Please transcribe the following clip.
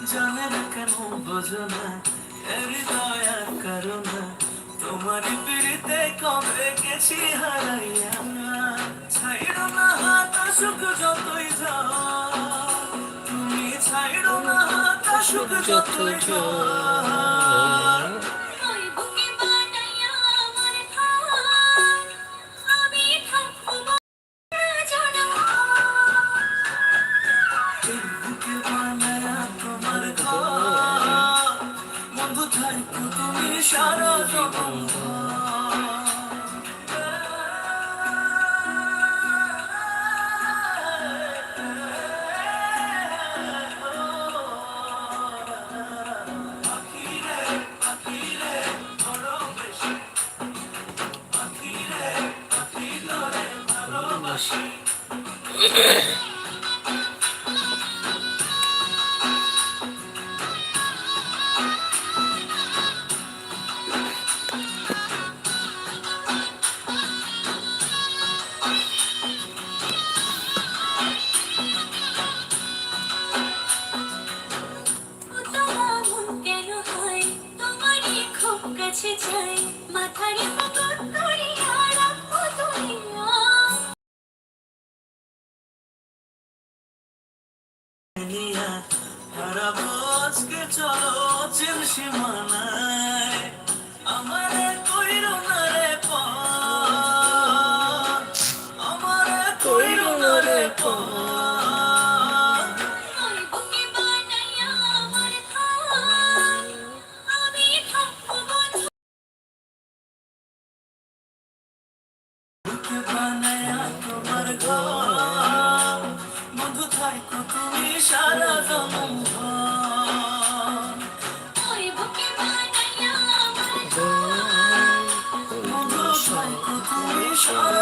বোঝো না? হৃদয় আর করুণা তোমার পিড়িতে কবে গেছি হারাইয়া ছাইড়ো না হাত সুখ যতই যাও তুমি ছাইড়ো না হাত সুখ যতই যাও তোমার ঘর বন্ধু থাকো তুমি সারা জীবন কাছে চাই মাথারে হারাবো চলো সীমানায়। আমারে কইরো না রে পর আমারে কইরো না রে পর ঘর বন্ধু থাকো তুমি সারা গমন ঘর বন্ধু থাকো তুমি সারা